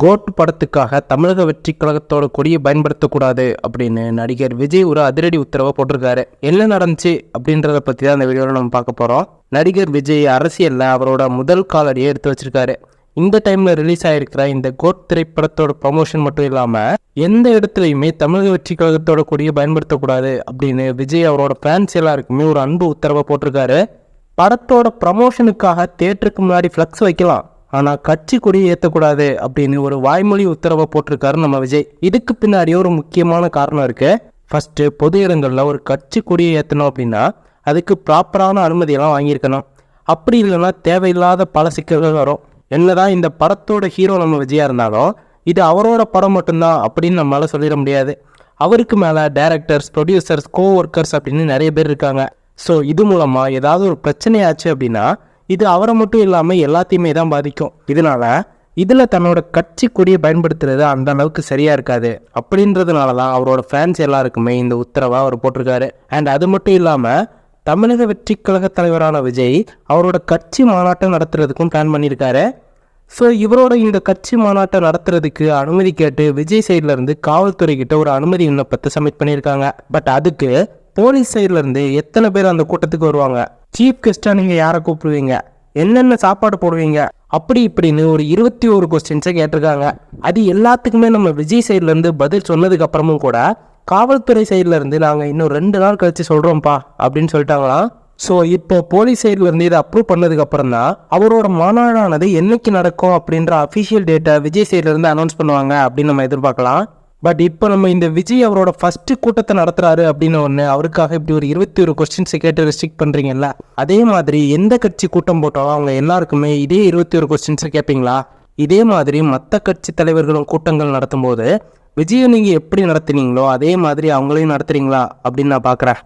Code படத்துக்காக தமிழக வெற்றி கழகத்தோட கொடியை பயன்படுத்தக்கூடாது அப்படின்னு நடிகர் விஜய் ஒரு அதிரடி உத்தரவை போட்டிருக்காரு. என்ன நடந்துச்சு அப்படின்றத பற்றி தான் அந்த வீடியோவில் நம்ம பார்க்க போகிறோம் நடிகர் விஜய் அரசியலில் அவரோட முதல் காலடியை எடுத்து வச்சிருக்காரு. இந்த டைமில் ரிலீஸ் ஆகிருக்கிற இந்த கோட் திரைப்படத்தோட ப்ரமோஷன் மட்டும் இல்லாமல் எந்த இடத்துலையுமே தமிழக வெற்றி கழகத்தோட கொடியை பயன்படுத்தக்கூடாது அப்படின்னு விஜய் அவரோட ஃபேன்ஸ் எல்லாருக்குமே ஒரு அன்பு உத்தரவை போட்டிருக்காரு. படத்தோட ப்ரமோஷனுக்காக தேட்டருக்கு முன்னாடி ஃப்ளக்ஸ் வைக்கலாம். ஆனால் கட்சி கொடியை ஏற்றக்கூடாது அப்படின்னு ஒரு வாய்மொழி உத்தரவை போட்டிருக்காரு நம்ம விஜய். இதுக்கு பின்னாடி ஒரு முக்கியமான காரணம் இருக்கு. ஃபஸ்ட்டு பொது இடங்களில் ஒரு கட்சி கொடியை ஏற்றணும் அப்படின்னா அதுக்கு ப்ராப்பரான அனுமதியெல்லாம் வாங்கியிருக்கணும். அப்படி இல்லைன்னா தேவையில்லாத பல சிக்கல்கள் வரும். என்னதான் இந்த படத்தோட ஹீரோ நம்ம விஜயா இருந்தாலும் இது அவரோட படம் மட்டும்தான் அப்படின்னு நம்மளால் சொல்லிட முடியாது. அவருக்கு மேலே டேரக்டர்ஸ் ப்ரொடியூசர்ஸ் கோ ஒர்க்கர்ஸ் அப்படின்னு நிறைய பேர் இருக்காங்க. ஸோ இது மூலமாக ஏதாவது ஒரு பிரச்சனையாச்சு அப்படின்னா இது அவரை மட்டும் இல்லாமல் எல்லாத்தையுமே தான் பாதிக்கும். இதனால இதில் தன்னோட கட்சி கொடியை பயன்படுத்துறது அந்த அளவுக்கு சரியாக இருக்காது. அப்படின்றதுனால தான் அவரோட ஃபேன்ஸ் எல்லாருக்குமே இந்த உத்தரவை அவர் போட்டிருக்காரு. அண்ட் அது மட்டும் இல்லாமல் தமிழக வெற்றி கழக தலைவரான விஜய் அவரோட கட்சி மாநாட்டம் நடத்துறதுக்கும் பிளான் பண்ணியிருக்காரு. ஸோ இவரோட இந்த கட்சி மாநாட்டை நடத்துறதுக்கு அனுமதி கேட்டு விஜய் சைட்லேருந்து காவல்துறை கிட்ட ஒரு அனுமதி விண்ணப்பத்தை சப்மிட் பண்ணியிருக்காங்க. பட் அதுக்கு போலீஸ் சைட்லேருந்து எத்தனை பேர் அந்த கூட்டத்துக்கு வருவாங்க? சீஃப் கெஸ்ட்டாக நீங்கள் யாரை கூப்பிடுவீங்க? என்னென்ன சாப்பாடு போடுவீங்க? அப்படி இப்படின்னு ஒரு இருபத்தி ஒரு கொஸ்டின்ஸை கேட்டிருக்காங்க. அது எல்லாத்துக்குமே நம்ம விஜய் சைட்லேருந்து பதில் சொன்னதுக்கு அப்புறமும் கூட காவல்துறை சைட்லேருந்து நாங்கள் இன்னும் ரெண்டு நாள் கழித்து சொல்கிறோம்ப்பா அப்படின்னு சொல்லிட்டாங்களாம். ஸோ இப்போ போலீஸ் சைட்லேருந்து இதை அப்ரூவ் பண்ணதுக்கு அப்புறம் தான் அவரோட மாநாடானது என்னைக்கு நடக்கும் அப்படின்ற அஃபிஷியல் டேட்டை விஜய் சைட்லேருந்து அனௌன்ஸ் பண்ணுவாங்க அப்படின்னு நம்ம எதிர்பார்க்கலாம். பட் இப்போ நம்ம இந்த விஜய் அவரோட ஃபஸ்ட்டு கூட்டத்தை நடத்துகிறாரு அப்படின்னு ஒன்று அவருக்காக இப்படி ஒரு இருபத்தி ஒரு கொஸ்டின்ஸை கேட்டு ரெஸ்ட்ரிக்ட் பண்ணுறீங்கல்ல அதே மாதிரி எந்த கட்சி கூட்டம் போட்டாலும் அவங்க எல்லாருக்குமே இதே இருபத்தி ஒரு கொஸ்டின்ஸை கேட்பீங்களா இதே மாதிரி மற்ற கட்சி தலைவர்களும் கூட்டங்கள் நடத்தும்போது விஜயை நீங்கள் எப்படி நடத்துனீங்களோ அதே மாதிரி அவங்களையும் நடத்துறீங்களா அப்படின்னு நான் பார்க்குறேன்